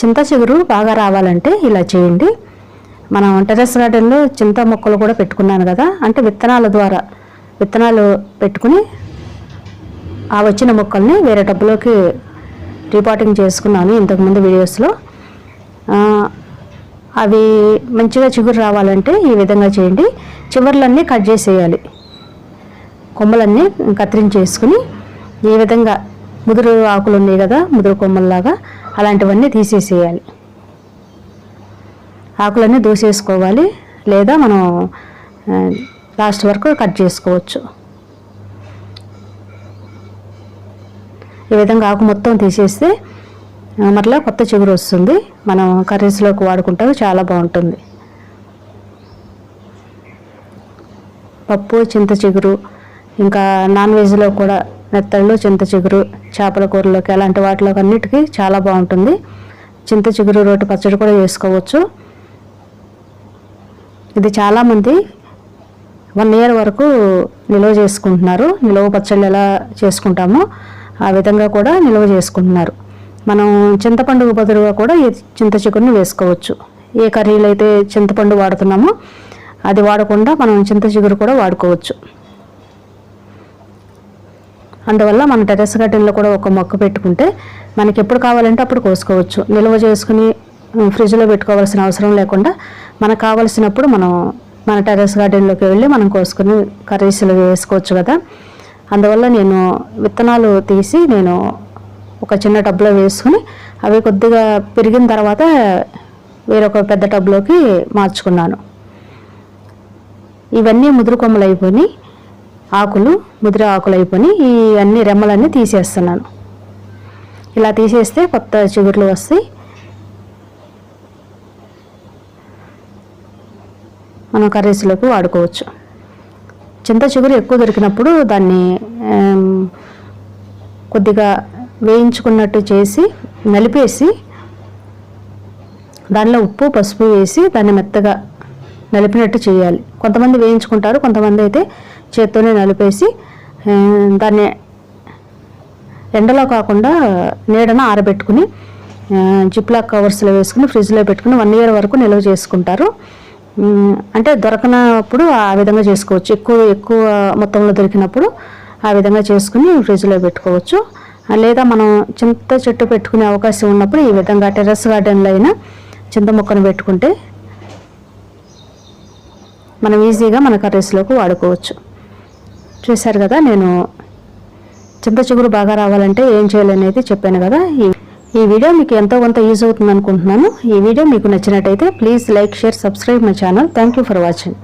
చింత చిగురు బాగా రావాలంటే ఇలా చేయండి. మనం టెర్రస్ గార్డెన్లో చింత మొక్కలు కూడా పెట్టుకున్నాను కదా అంటే విత్తనాల ద్వారా విత్తనాలు పెట్టుకుని ఆ వచ్చిన మొక్కల్ని వేరే టబ్బులోకి రిపోర్టింగ్ చేసుకున్నాను ఇంతకుముందు వీడియోస్లో. అవి మంచిగా చిగురు రావాలంటే ఈ విధంగా చేయండి. చివర్లన్నీ కట్ చేసేయాలి. కొమ్మలన్నీ కత్తిరించేసుకుని ఈ విధంగా ముదురు ఆకులు ఉన్నాయి కదా ముదురు కొమ్మల్లాగా అలాంటివన్నీ తీసేసేయాలి. ఆకులన్నీ దూసేసుకోవాలి. లేదా మనం లాస్ట్ వరకు కట్ చేసుకోవచ్చు. ఈ విధంగా ఆకు మొత్తం తీసేస్తే మరలా కొత్త చిగురు వస్తుంది. మనం కర్రీస్లోకి వాడుకుంటే చాలా బాగుంటుంది. పప్పు చింత చిగురు ఇంకా నాన్ వెజ్లో కూడా మెత్తళ్ళు చింత చిగురు చేపల కూరలోకి అలాంటి వాటిలోకి అన్నిటికీ చాలా బాగుంటుంది. చింత చిగురు రోటి పచ్చడి కూడా చేసుకోవచ్చు. ఇది చాలామంది వన్ ఇయర్ వరకు నిల్వ చేసుకుంటున్నారు. నిల్వ పచ్చళ్ళు ఎలా చేసుకుంటామో ఆ విధంగా కూడా నిల్వ చేసుకుంటున్నారు. మనం చింతపండు బదులుగా కూడా ఈ చింత చిగురుని వేసుకోవచ్చు. ఏ కర్రీలు అయితే చింతపండు వాడుతున్నామో అది వాడకుండా మనం చింత చిగురు కూడా వాడుకోవచ్చు. అందువల్ల మన టెరెస్ గార్డెన్లో కూడా ఒక మొక్క పెట్టుకుంటే మనకి ఎప్పుడు కావాలంటే అప్పుడు కోసుకోవచ్చు. నిల్వ చేసుకుని ఫ్రిడ్జ్లో పెట్టుకోవాల్సిన అవసరం లేకుండా మనకు కావలసినప్పుడు మనం మన టెరెస్ గార్డెన్లోకి వెళ్ళి మనం కోసుకుని కర్రీస్లో వేసుకోవచ్చు కదా. అందువల్ల నేను విత్తనాలు తీసి నేను ఒక చిన్న టబ్లో వేసుకుని అవి కొద్దిగా పెరిగిన తర్వాత వేరొక పెద్ద టబ్లోకి మార్చుకున్నాను. ఇవన్నీ ముదురు కొమ్మలు అయిపోయినాయి. ఆకులు ముదిర ఆకులు అయిపోయి ఈ అన్ని రెమ్మలన్నీ తీసేస్తున్నాను. ఇలా తీసేస్తే కొత్త చిగుర్లు వస్తాయి. మనం కర్రీస్లోకి వాడుకోవచ్చు. చింత చిగురు ఎక్కువ దొరికినప్పుడు దాన్ని కొద్దిగా వేయించుకున్నట్టు చేసి నలిపేసి దానిలో ఉప్పు పసుపు వేసి దాన్ని మెత్తగా నలిపినట్టు చేయాలి. కొంతమంది వేయించుకుంటారు కొంతమంది అయితే చేత్తోనే నలిపేసి దాన్ని ఎండలో కాకుండా నీడన ఆరబెట్టుకుని జిప్లాక్ కవర్స్లో వేసుకుని ఫ్రిడ్జ్లో పెట్టుకుని వన్ ఇయర్ వరకు నిల్వ చేసుకుంటారు. అంటే దొరకనప్పుడు ఆ విధంగా చేసుకోవచ్చు. ఎక్కువ ఎక్కువ మొత్తంలో దొరికినప్పుడు ఆ విధంగా చేసుకుని ఫ్రిడ్జ్లో పెట్టుకోవచ్చు. లేదా మనం చింత చెట్టు పెట్టుకునే అవకాశం ఉన్నప్పుడు ఈ విధంగా టెర్రస్ గార్డెన్లో అయినా చింత మొక్కను పెట్టుకుంటే మనం ఈజీగా మన కర్రీస్లోకి వాడుకోవచ్చు. చూశారు కదా నేను చింత చిగురు బాగా రావాలంటే ఏం చేయాలనేది చెప్పాను కదా. ఈ ఈ వీడియో మీకు ఎంతో కొంత యూజ్ అవుతుంది అనుకుంటున్నాను ఈ వీడియో మీకు నచ్చినట్టయితే please like share subscribe my channel. Thank you for watching.